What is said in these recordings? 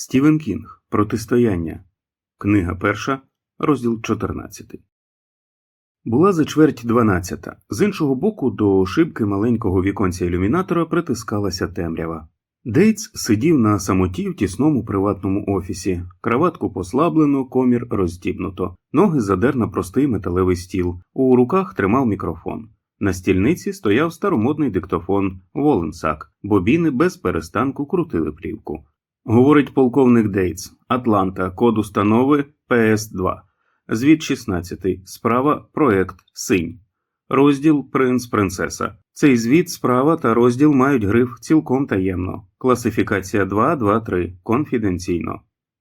Стівен Кінг Протистояння. Книга перша, розділ 14. Була за чверть дванадцята. З іншого боку, до шибки маленького віконця ілюмінатора притискалася темрява. Дейтс сидів на самоті в тісному приватному офісі, краватку послаблено, комір розстібнуто, ноги задер на простий металевий стіл, у руках тримав мікрофон. На стільниці стояв старомодний диктофон Воленсак, бобіни без перестанку крутили плівку. Говорить полковник Дейтс, Атланта, код установи ПС-2. Звіт 16. Справа проект Синь. Розділ Принц Принцеса. Цей звіт, справа та розділ мають гриф цілком таємно. Класифікація 2.2.3. Конфіденційно.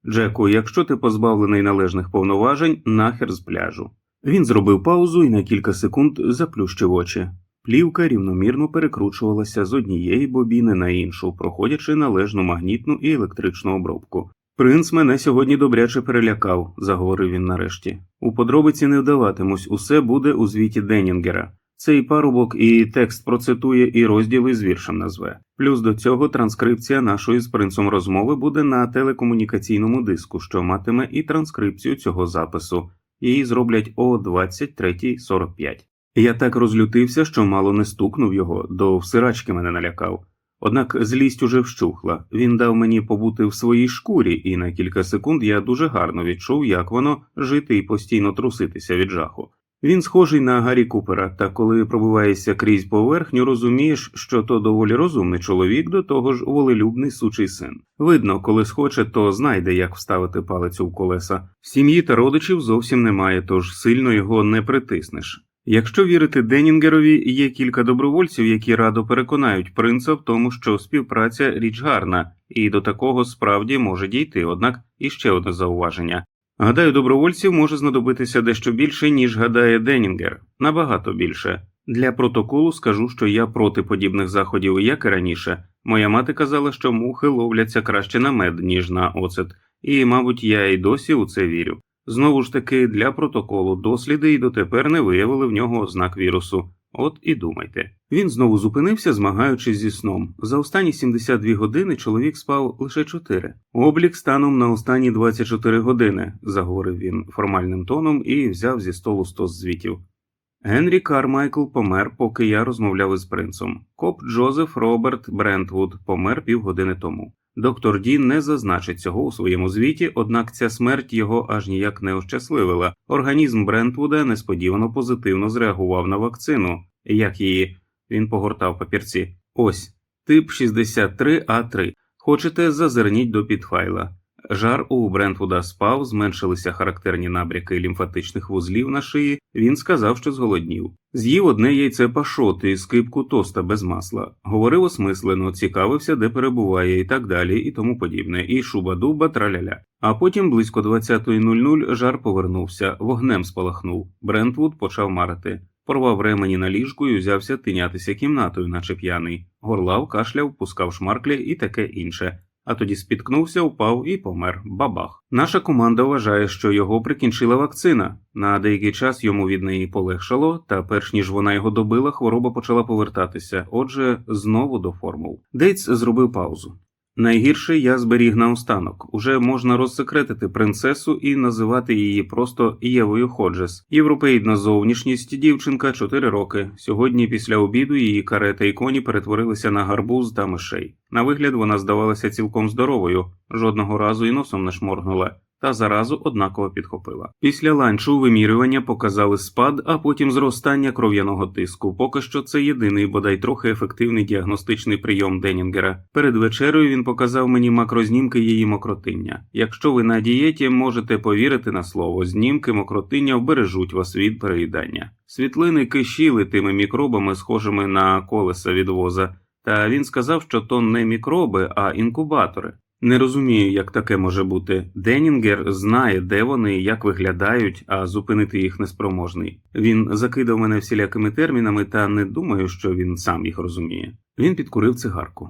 Джеку, якщо ти позбавлений належних повноважень, нахер з пляжу. Він зробив паузу і на кілька секунд заплющив очі. Плівка рівномірно перекручувалася з однієї бобіни на іншу, проходячи належну магнітну і електричну обробку. Принц мене сьогодні добряче перелякав, заговорив він нарешті. У подробиці не вдаватимусь, усе буде у звіті Денінгера. Цей парубок і текст процитує, і розділи з віршем назве. Плюс до цього транскрипція нашої з принцом розмови буде на телекомунікаційному диску, що матиме і транскрипцію цього запису. Її зроблять о 23.45. Я так розлютився, що мало не стукнув його, до всирачки мене налякав. Однак злість уже вщухла. Він дав мені побути в своїй шкурі, і на кілька секунд я дуже гарно відчув, як воно жити і постійно труситися від жаху. Він схожий на Гаррі Купера, та коли пробиваєшся крізь поверхню, розумієш, що то доволі розумний чоловік, до того ж волелюбний сучий син. Видно, коли схоче, то знайде, як вставити палицю в колеса. Сім'ї та родичів зовсім немає, тож сильно його не притиснеш. Якщо вірити Денінгерові, є кілька добровольців, які радо переконають принца в тому, що співпраця річ гарна, і до такого справді може дійти, однак іще одне зауваження. Гадаю, добровольців може знадобитися дещо більше, ніж гадає Денінгер, набагато більше. Для протоколу скажу, що я проти подібних заходів, як і раніше. Моя мати казала, що мухи ловляться краще на мед, ніж на оцет, і, мабуть, я й досі у це вірю. Знову ж таки, для протоколу досліди й дотепер не виявили в нього ознак вірусу. От і думайте. Він знову зупинився, змагаючись зі сном. За останні 72 години чоловік спав лише 4. Облік станом на останні 24 години, заговорив він формальним тоном і взяв зі столу стос звітів. Генрі Кармайкл помер, поки я розмовляв із принцом. Коп Джозеф Роберт Брентвуд помер півгодини тому. Доктор Ді не зазначить цього у своєму звіті, однак ця смерть його аж ніяк не ощасливила. Організм Брентвуда несподівано позитивно зреагував на вакцину. Як її? Він погортав папірці. Ось тип 63А3. Хочете, зазирніть до підфайла. Жар у Брентвуда спав, зменшилися характерні набряки лімфатичних вузлів на шиї. Він сказав, що зголоднів. З'їв одне яйце пашоти і скипку тоста без масла. Говорив осмислено, цікавився, де перебуває, і так далі, і тому подібне, і шуба-дуба траляля. А потім близько 20.00 жар повернувся, вогнем спалахнув. Брентвуд почав марити. Порвав ремені на ліжку і взявся тинятися кімнатою, наче п'яний. Горлав, кашляв, пускав шмарклі і таке інше а тоді спіткнувся, упав і помер. Бабах. Наша команда вважає, що його прикінчила вакцина. На деякий час йому від неї полегшало, та перш ніж вона його добила, хвороба почала повертатися. Отже, знову до формул. Дейтс зробив паузу. Найгірше я зберіг наостанок. Уже можна розсекретити принцесу і називати її просто Євою Ходжес. Європейна зовнішність, дівчинка 4 роки. Сьогодні, після обіду, її карета і коні перетворилися на гарбуз та мишей. На вигляд вона здавалася цілком здоровою, жодного разу і носом не шморгнула та заразу однаково підхопила. Після ланчу вимірювання показали спад, а потім зростання кров'яного тиску. Поки що це єдиний, бодай трохи ефективний діагностичний прийом Денінгера. Перед вечерею він показав мені макрознімки її мокротиння. Якщо ви на дієті, можете повірити на слово, знімки мокротиння вбережуть вас від переїдання. Світлини кишіли тими мікробами, схожими на колеса від воза. Та він сказав, що то не мікроби, а інкубатори. Не розумію, як таке може бути. Денінгер знає, де вони як виглядають, а зупинити їх неспроможний. Він закидав мене всілякими термінами, та не думаю, що він сам їх розуміє. Він підкурив цигарку.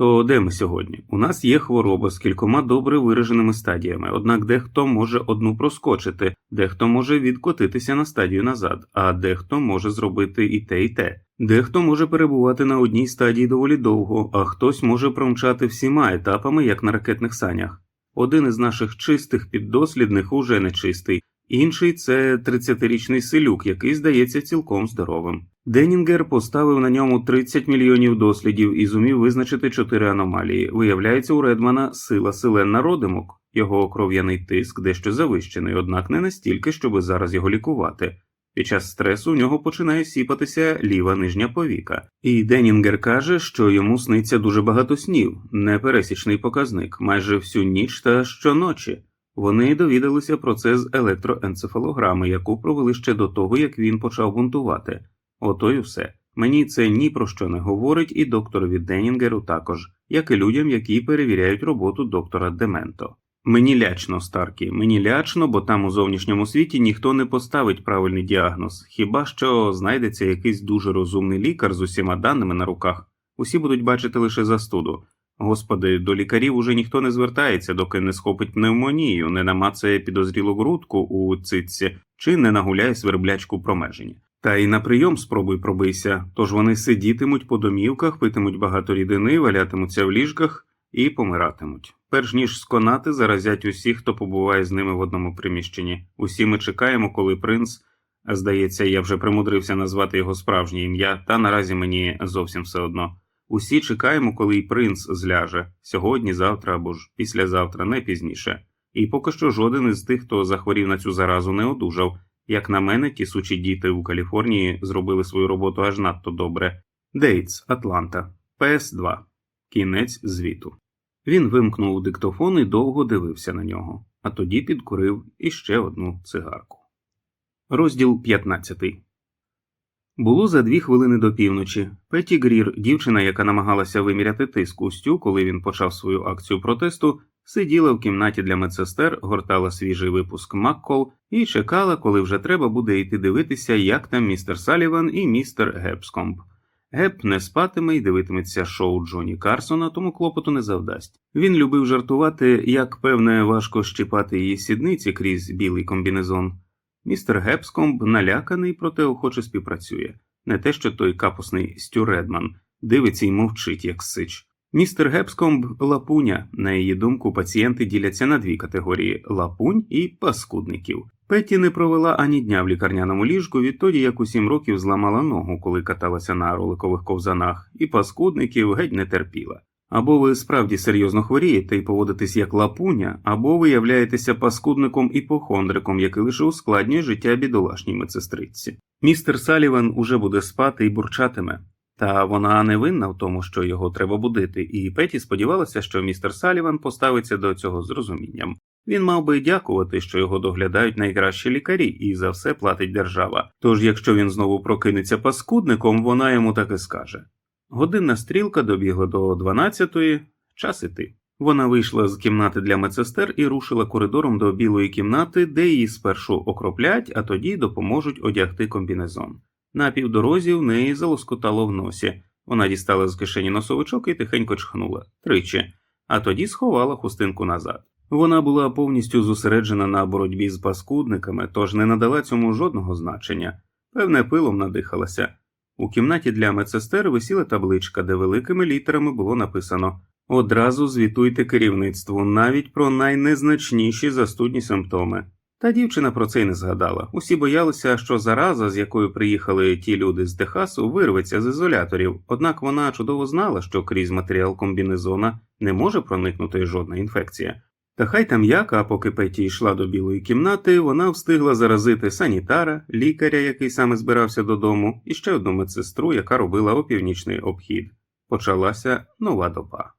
То де ми сьогодні? У нас є хвороба з кількома добре вираженими стадіями, однак дехто може одну проскочити, дехто може відкотитися на стадію назад, а дехто може зробити і те, і те. Дехто може перебувати на одній стадії доволі довго, а хтось може промчати всіма етапами, як на ракетних санях. Один із наших чистих піддослідних уже не чистий, інший це 30-річний селюк, який здається цілком здоровим. Денінгер поставив на ньому 30 мільйонів дослідів і зумів визначити чотири аномалії. Виявляється, у Редмана сила селена родимок, його кров'яний тиск дещо завищений, однак не настільки, щоби зараз його лікувати. Під час стресу у нього починає сіпатися ліва нижня повіка, і Денінгер каже, що йому сниться дуже багато снів, непересічний показник, майже всю ніч та щоночі. Вони довідалися про це з електроенцефалограми, яку провели ще до того, як він почав бунтувати. Ото й все. Мені це ні про що не говорить, і докторові Денінгеру також, як і людям, які перевіряють роботу доктора Дементо. Мені лячно, Старкі, мені лячно, бо там у зовнішньому світі ніхто не поставить правильний діагноз, хіба що знайдеться якийсь дуже розумний лікар з усіма даними на руках, усі будуть бачити лише застуду. Господи, до лікарів уже ніхто не звертається, доки не схопить пневмонію, не намацає підозрілу грудку у цитці чи не нагуляє сверблячку промеження. Та й на прийом спробуй пробийся, тож вони сидітимуть по домівках, питимуть багато рідини, валятимуться в ліжках і помиратимуть. Перш ніж сконати, заразять усіх, хто побуває з ними в одному приміщенні. Усі ми чекаємо, коли принц, здається, я вже примудрився назвати його справжнє ім'я, та наразі мені зовсім все одно. Усі чекаємо, коли й принц зляже сьогодні, завтра або ж післязавтра, не пізніше. І поки що жоден із тих, хто захворів на цю заразу, не одужав. Як на мене, ті сучі діти у Каліфорнії зробили свою роботу аж надто добре. Дейтс, Атланта, ПС2. Кінець звіту. Він вимкнув диктофон і довго дивився на нього, а тоді підкурив іще одну цигарку. Розділ 15 Було за дві хвилини до півночі. Петті Грір, дівчина, яка намагалася виміряти тиск у Стю, коли він почав свою акцію протесту, сиділа в кімнаті для медсестер, гортала свіжий випуск Маккол і чекала, коли вже треба буде йти дивитися, як там містер Саліван і містер Гепскомп. Геп не спатиме і дивитиметься шоу Джоні Карсона, тому клопоту не завдасть. Він любив жартувати, як певне важко щіпати її сідниці крізь білий комбінезон. Містер Гепскомб наляканий, проте охоче співпрацює. Не те, що той капусний Стю Редман дивиться й мовчить, як сич. Містер Гепскомб лапуня. На її думку, пацієнти діляться на дві категорії лапунь і паскудників. Петті не провела ані дня в лікарняному ліжку відтоді, як у сім років зламала ногу, коли каталася на роликових ковзанах, і паскудників геть не терпіла. Або ви справді серйозно хворієте і поводитесь як лапуня, або ви являєтеся паскудником похондриком, який лише ускладнює життя бідолашній медсестриці. Містер Саліван уже буде спати і бурчатиме. Та вона не винна в тому, що його треба будити, і Петі сподівалася, що містер Саліван поставиться до цього з розумінням. Він мав би дякувати, що його доглядають найкращі лікарі, і за все платить держава. Тож, якщо він знову прокинеться паскудником, вона йому так і скаже. Годинна стрілка добігла до 12-ї, час іти. Вона вийшла з кімнати для медсестер і рушила коридором до білої кімнати, де її спершу окроплять, а тоді допоможуть одягти комбінезон. На півдорозі в неї залоскотало в носі. Вона дістала з кишені носовичок і тихенько чхнула тричі, а тоді сховала хустинку назад. Вона була повністю зосереджена на боротьбі з паскудниками, тож не надала цьому жодного значення, певне, пилом надихалася. У кімнаті для медсестер висіла табличка, де великими літерами було написано Одразу звітуйте керівництву навіть про найнезначніші застудні симптоми. Та дівчина про це й не згадала. Усі боялися, що зараза, з якою приїхали ті люди з Техасу, вирветься з ізоляторів, однак вона чудово знала, що крізь матеріал комбінезона не може проникнути жодна інфекція. Та хай там як, а поки Петі йшла до білої кімнати, вона встигла заразити санітара, лікаря, який саме збирався додому, і ще одну медсестру, яка робила опівнічний обхід. Почалася нова доба.